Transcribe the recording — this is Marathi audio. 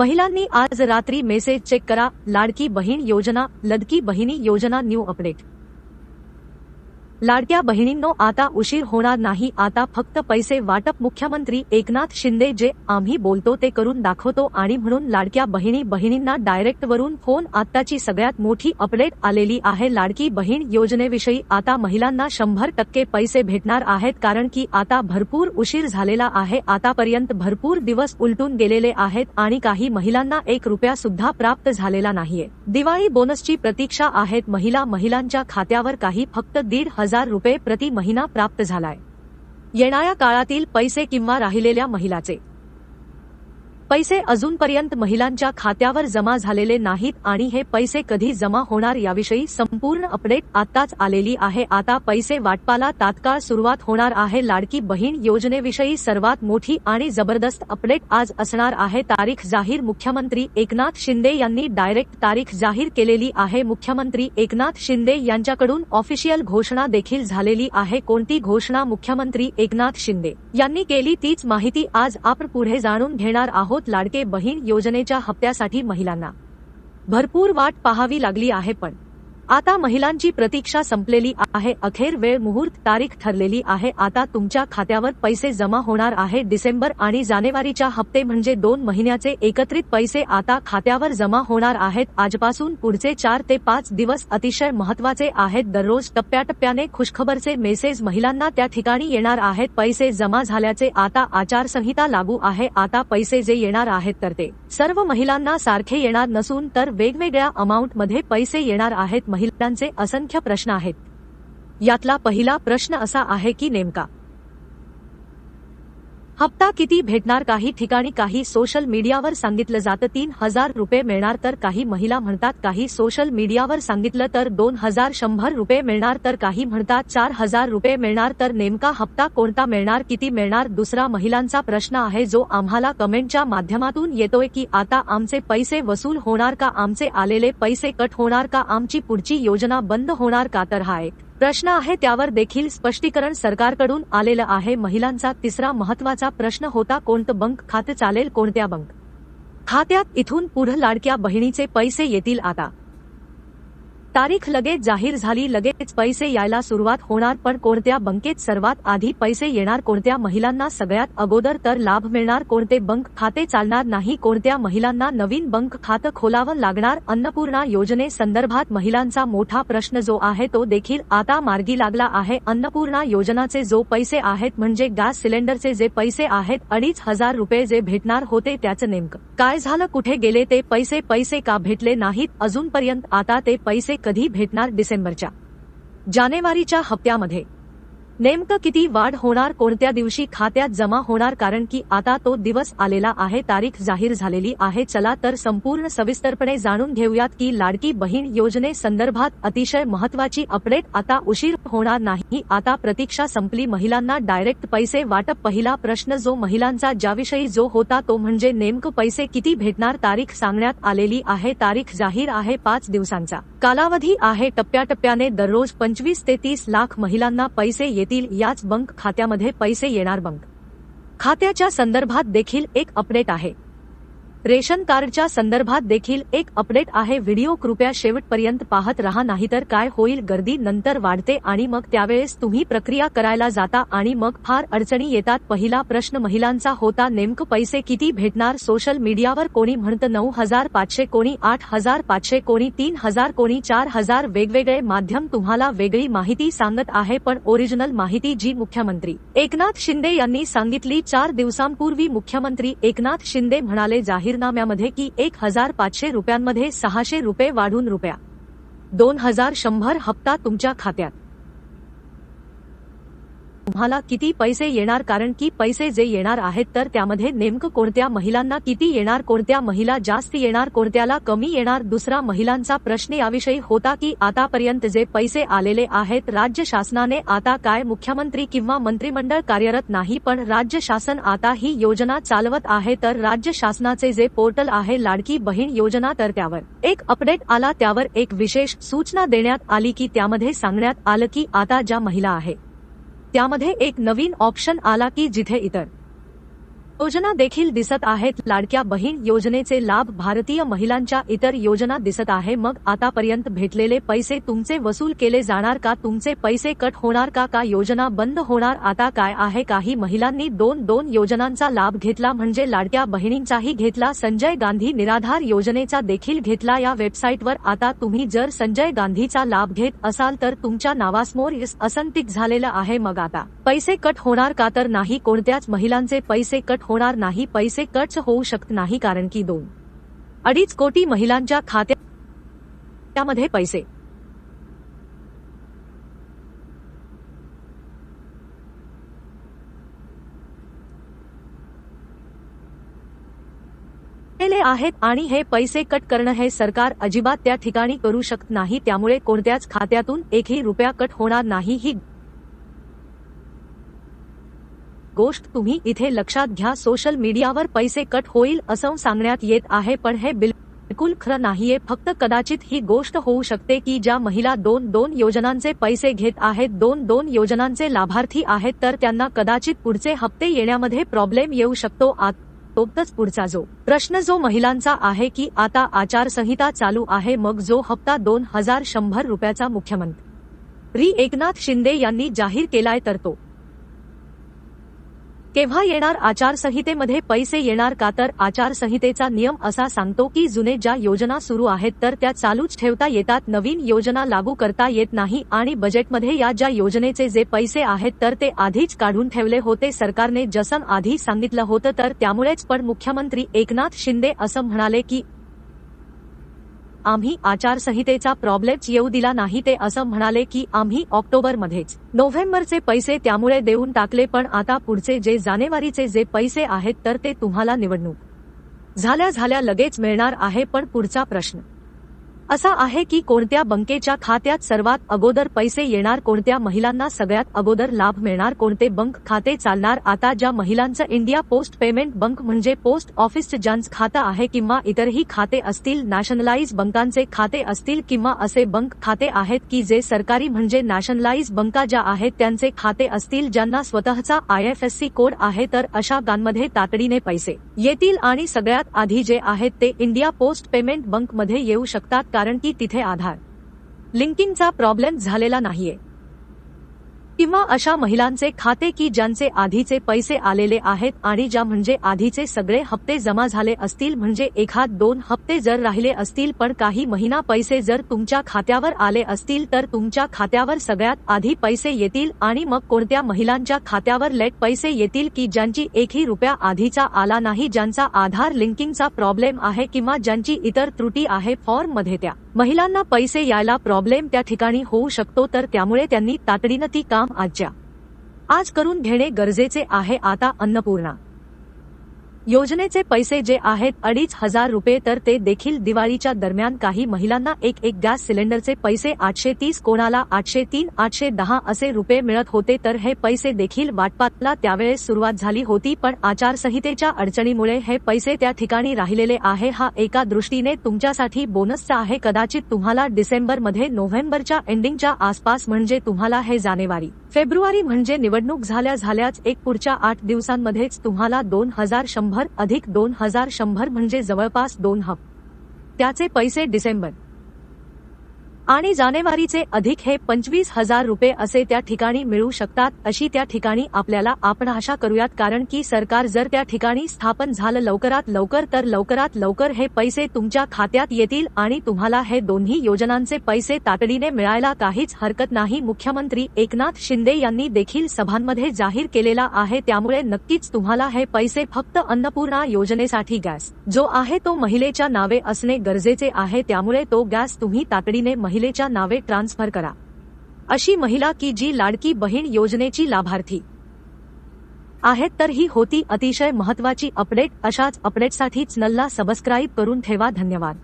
महिलांनी आज रात्री मेसेज चेक करा लाडकी बहीण योजना लडकी बहिणी योजना न्यू अपडेट लाडक्या बहिणींनो आता उशीर होणार नाही. आता फक्त पैसे वाटप. मुख्यमंत्री एकनाथ शिंदे जे आम्ही बोलतो ते करून दाखवतो आणि म्हणून लाडक्या बहिणी बहिणींना डायरेक्ट वरून फोन आत्ताची सगळ्यात मोठी अपडेट आलेली आहे. लाडकी बहीण योजनेविषयी आता महिलांना शंभर टक्के पैसे भेटणार आहेत कारण की आता भरपूर उशीर झालेला आहे. आतापर्यंत भरपूर दिवस उलटून गेलेले आहेत आणि काही महिलांना एक रुपया सुद्धा प्राप्त झालेला नाहीये. दिवाळी बोनसची प्रतीक्षा आहेत. महिला महिलांच्या खात्यावर काही फक्त दीड हजार हजार रुपये प्रति महिना प्राप्त झालाय. येणाऱ्या काळातील पैसे किंवा राहिलेल्या महिलाचे. पैसे अजूनपर्यंत महिलांच्या खात्यावर जमा झालेले नाहीत आणि हे पैसे कधी जमा होणार याविषयी संपूर्ण अपडेट आताच आलेली आहे. आता पैसे वाटपाला तात्काळ सुरुवात होणार आहे. लाडकी बहीण योजनेविषयी सर्वात मोठी आणि जबरदस्त अपडेट आज असणार आहे. तारीख जाहीर मुख्यमंत्री एकनाथ शिंदे यांनी डायरेक्ट तारीख जाहीर केलेली आहे. मुख्यमंत्री एकनाथ शिंदे यांच्याकडून ऑफिशियल घोषणा देखील झालेली आहे. कोणती घोषणा मुख्यमंत्री एकनाथ शिंदे यांनी केली तीच माहिती आज आपण पुढे जाणून घेणार आहोत. लाडके बहीण योजनेच्या हप्त्यासाठी महिलांना. भरपूर वाट पाहावी लागली आहे पण आता महिलांची प्रतीक्षा संपलेली आहे. अखेर वेळ मुहूर्त तारीख ठरलेली आहे. आता तुमच्या खात्यावर पैसे जमा होणार आहे. डिसेंबर आणि जानेवारीच्या हप्ते म्हणजे दोन महिन्याचे एकत्रित पैसे आता खात्यावर जमा होणार आहेत. आजपासून पुढचे चार ते पाच दिवस अतिशय महत्त्वाचे आहेत. दररोज टप्प्याटप्प्याने खुशखबरचे मेसेज महिलांना त्या ठिकाणी येणार आहेत. पैसे जमा झाल्याचे आता आचारसंहिता लागू आहे. आता पैसे जे येणार आहेत तर ते सर्व महिलांना सारखे येणार नसून तर वेगवेगळ्या अमाऊंटमध्ये पैसे येणार आहेत. महिलांचे असंख्य प्रश्न आहेत. यातला पहिला प्रश्न असा आहे की नेमका हप्ता किती भेटणार? काही ठिकाणी काही सोशल मीडियावर सांगितलं जातं. तीन हजार रुपये मिळणार तर काही महिला म्हणतात काही सोशल मीडियावर सांगितलं तर दोन हजार शंभर रुपये मिळणार तर काही म्हणतात चार हजार रुपये मिळणार तर नेमका हप्ता कोणता मिळणार किती मिळणार? दुसरा महिलांचा प्रश्न आहे जो आम्हाला कमेंटच्या माध्यमातून येतोय की आता आमचे पैसे वसूल होणार का? आमचे आलेले पैसे कट होणार का? आमची पुढची योजना बंद होणार का? तर हा एक प्रश्न आहे त्यावर देखील स्पष्टीकरण सरकारकडून आलेलं आहे. महिलांचा तिसरा महत्त्वाचा प्रश्न होता कोणतं बंक खातं चालेल कोणत्या बंक खात्यात? इथून पुढं लाडक्या बहिणीचे पैसे येतील आता. तारीख लगेच जाहीर झाली लगेच पैसे यायला सुरुवात होणार पण कोणत्या बँकेत सर्वात आधी पैसे येणार कोणत्या महिलांना सगळ्यात अगोदर तर लाभ मिळणार कोणते बंक खाते चालणार नाही कोणत्या महिलांना नवीन बंक खातं खोलावं लागणार अन्नपूर्णा योजनेसंदर्भात महिलांचा मोठा प्रश्न जो आहे तो देखील आता मार्गी लागला आहे. अन्नपूर्णा योजनाचे जो पैसे आहेत म्हणजे गॅस सिलेंडरचे जे पैसे आहेत अडीच हजार रुपये जे भेटणार होते त्याचं नेमकं काय झालं कुठे गेले ते पैसे पैसे का भेटले नाहीत अजूनपर्यंत आता ते पैसे कधी भेटणार डिसेंबरच्या? जानेवारीच्या हप्त्यामध्ये. नेमकं किती वाढ होणार कोणत्या दिवशी खात्यात जमा होणार? कारण की आता तो दिवस आलेला आहे तारीख जाहीर झालेली आहे. चला तर संपूर्ण सविस्तरपणे जाणून घेऊयात की लाडकी बहीण योजने संदर्भात अतिशय महत्वाची अपडेट आता उशीर होणार नाही. आता प्रतीक्षा संपली महिलांना डायरेक्ट पैसे वाटप. पहिला प्रश्न जो महिलांचा ज्याविषयी जो होता तो म्हणजे नेमकं पैसे किती भेटणार? तारीख सांगण्यात आलेली आहे तारीख जाहीर आहे पाच दिवसांचा. कालावधी आहे टप्प्याटप्प्याने दररोज पंचवीस ते तीस लाख महिलांना पैसे येत येतील याच बंक खात्यामध्ये पैसे येणार बंक. खात्याच्या संदर्भात देखील एक अपडेट आहे. रेशन कार्डच्या संदर्भात देखील एक अपडेट आहे. व्हिडिओ कृपया शेवटपर्यंत पाहत रहा नाहीतर काय होईल? गर्दी नंतर वाढते आणि मग त्यावेळेस तुम्ही प्रक्रिया करायला जाता आणि मग फार अडचणी येतात. पहिला प्रश्न महिलांचा होता नेमकं पैसे किती भेटणार? सोशल मीडियावर कोणी म्हणतं नऊ हजार पाचशे कोणी आठ हजार पाचशे कोणी तीन हजार कोणी चार हजार. वेगवेगळे माध्यम तुम्हाला वेगळी माहिती सांगत आहे पण ओरिजिनल माहिती जी मुख्यमंत्री एकनाथ शिंदे यांनी सांगितली चार दिवसांपूर्वी मुख्यमंत्री एकनाथ शिंदे म्हणाले जाहीर जाहीरनाम्यामध्ये की एक हजार पाचशे रुपयांमध्ये सहाशे रुपये वाढून रुपया. दोन हजार शंभर हप्ता तुमच्या खात्यात. तुम्हाला किती पैसे येणार? कारण की पैसे जे येणार आहेत तर त्यामध्ये नेमकं कोणत्या महिलांना किती येणार कोणत्या महिला जास्त येणार कोणत्याला कमी येणार? दुसरा महिलांचा प्रश्न याविषयी होता की आतापर्यंत जे पैसे आलेले आहेत राज्य शासनाने आता काय? मुख्यमंत्री किंवा मंत्रिमंडळ कार्यरत नाही पण राज्य शासन आता ही योजना चालवत आहे तर राज्य शासनाचे जे पोर्टल आहे लाडकी बहीण योजना तर त्यावर एक अपडेट आला. त्यावर एक विशेष सूचना देण्यात आली की त्यामध्ये सांगण्यात आलं की आता ज्या महिला आहे त्यामध्ये एक नवीन ऑप्शन आला की जिथे इतर योजना देखील दिसत आहेत. लाडक्या बहीण योजनेचे लाभ भारतीय महिलांच्या इतर योजना दिसत आहे. मग आतापर्यंत भेटलेले पैसे तुमचे वसूल केले जाणार का? तुमचे पैसे कट होणार का? का योजना बंद होणार? आता काय आहे? काही महिलांनी दोन दोन योजनांचा लाभ घेतला म्हणजे लाडक्या बहिणींचाही घेतला. संजय गांधी निराधार योजनेचा देखील घेतला या वेबसाईटवर. आता तुम्ही जर संजय गांधीचा लाभ घेत असाल तर तुमच्या नावासमोर असंतिक झालेलं आहे. मग आता पैसे कट होणार का? तर नाही. कोणत्याच महिलांचे पैसे कट होणार नाही पैसे कट होऊ शकत नाही कारण की दोन अडीच कोटी महिलांच्या खात्यामध्ये पैसे. आहेत आणि हे पैसे कट करणं हे सरकार अजिबात त्या ठिकाणी करू शकत नाही त्यामुळे कोणत्याच खात्यातून एकही रुपया कट होणार नाही ही गोष्ट तुम्ही इथे लक्षात घ्या सोशल मीडियावर पैसे कट होईल असं सांगण्यात येत आहे पण हे बिलकुल खरं नाहीये. फक्त कदाचित ही गोष्ट होऊ शकते की ज्या महिला दोन दोन योजनांचे पैसे घेत आहेत दोन दोन योजनांचे लाभार्थी आहेत तर त्यांना कदाचित पुढचे हप्ते येण्यामध्ये प्रॉब्लेम येऊ शकतो. तोच पुढचा जो प्रश्न जो महिलांचा आहे की आता आचारसंहिता चालू आहे मग जो हप्ता दोन हजार शंभर रुपयाचा मुख्यमंत्री एकनाथ शिंदे यांनी जाहीर केलाय तर तो केव्हा येणार आचारसंहितेमध्ये पैसे येणार का तर आचारसंहितेचा नियम असा सांगतो की जुने ज्या योजना सुरू आहेत तर त्या चालूच ठेवता येतात नवीन योजना लागू करता येत नाही आणि बजेटमध्ये या ज्या योजनेचे जे पैसे आहेत तर ते आधीच काढून ठेवले होते. सरकारने जसं आधी सांगितलं होतं तर त्यामुळेच पण मुख्यमंत्री एकनाथ शिंदे असं म्हणाले की आम्ही आचारसंहितेचा प्रॉब्लेम्स येऊ दिला नाही ते असं म्हणाले की आम्ही ऑक्टोबरमध्येच. नोव्हेंबरचे पैसे त्यामुळे देऊन टाकले पण आता पुढचे जे जानेवारीचे जे पैसे आहेत तर ते तुम्हाला निवडणूक. झाल्या झाल्या लगेच मिळणार आहे पण पुढचा प्रश्न. असा आहे की कोणत्या बँकेच्या खात्यात सर्वात अगोदर पैसे येणार कोणत्या महिलांना सगळ्यात अगोदर लाभ मिळणार कोणते बँक खाते चालणार? आता ज्या महिलांचं इंडिया पोस्ट पेमेंट बँक म्हणजे पोस्ट ऑफिस ज्यांचं खातं आहे किंवा इतरही खाते असतील नॅशनलाइज बँकांचे खाते असतील किंवा असे बँक खाते आहेत की जे सरकारी म्हणजे नॅशनलाइज बँका ज्या आहेत त्यांचे खाते असतील ज्यांना स्वतःचा आयएफएससी कोड आहे तर अशा गांमध्ये तातडीने पैसे येतील आणि सगळ्यात आधी जे आहेत ते इंडिया पोस्ट पेमेंट बँकमध्ये येऊ शकतात. कारण की तिथे आधार. लिंकिंगचा प्रॉब्लेम झालेला नाहीये. किंवा अशा महिलांचे खाते की ज्यांचे आधीचे पैसे आलेले आहेत आणि ज्या म्हणजे आधीचे सगळे हप्ते जमा झाले असतील म्हणजे एखाद दोन हप्ते जर राहिले असतील पण काही महिना पैसे जर तुमच्या खात्यावर आले असतील तर तुमच्या खात्यावर सगळ्यात आधी पैसे येतील आणि मग कोणत्या महिलांच्या खात्यावर लेट पैसे येतील की ज्यांची एकही रुपया आधीचा आला नाही ज्यांचा आधार लिंकिंगचा प्रॉब्लेम आहे किंवा ज्यांची इतर त्रुटी आहे फॉर्ममध्ये त्या. महिलांना पैसे यायला प्रॉब्लेम त्या ठिकाणी होऊ शकतो तर त्यामुळे त्यांनी तातडीनं ती काम आजच्या आज करून घेणे गरजेचे आहे आता अन्नपूर्णा. योजनेचे पैसे जे आहेत अडीच हजार रुपये तर ते देखील दिवाळीच्या दरम्यान काही महिलांना एक एक गॅस सिलेंडरचे पैसे आठशे तीस कोणाला आठशे तीन आठशे दहा असे रुपये मिळत होते तर हे पैसे देखील वाटपातला त्यावेळेस सुरुवात झाली होती पण आचारसंहितेच्या अडचणीमुळे हे पैसे त्या ठिकाणी राहिलेले आहे. हा एका दृष्टीने तुमच्यासाठी बोनसचा आहे. कदाचित तुम्हाला डिसेंबरमध्ये नोव्हेंबरच्या एंडिंगच्या आसपास म्हणजे तुम्हाला हे जानेवारी फेब्रुवारी म्हणजे निवडणूक झाल्या झाल्याच एक पुढच्या आठ दिवसांमध्येच तुम्हाला दोन हजार शंभर अधिक दोन हजार शंभर म्हणजे जवळपास दोन हप त्याचे पैसे डिसेंबर आणि जानेवारीचे अधिक हे पंचवीस हजार रुपये असे त्या ठिकाणी मिळू शकतात अशी त्या ठिकाणी आपल्याला आपण आशा करूयात. कारण की सरकार जर त्या ठिकाणी स्थापन झालं लवकरात लवकर तर लवकरात लवकर हे पैसे तुमच्या खात्यात येतील आणि तुम्हाला हे दोन्ही योजनांचे पैसे तातडीने मिळायला काहीच हरकत नाही. मुख्यमंत्री एकनाथ शिंदे यांनी देखील सभांमध्ये जाहीर केलेला आहे. त्यामुळे नक्कीच तुम्हाला हे पैसे फक्त अन्नपूर्णा योजनेसाठी गॅस जो आहे तो महिलेच्या नावे असणे गरजेचे आहे. त्यामुळे तो गॅस तुम्ही तातडीने महिलेच्या नावे ट्रान्सफर करा. अशी महिला की जी लाडकी बहीण योजनेची लाभार्थी. आहेत तर ही होती अतिशय महत्वाची अपडेट. अशाच अपडेटसाठी चॅनलला सबस्क्राईब करून ठेवा. धन्यवाद.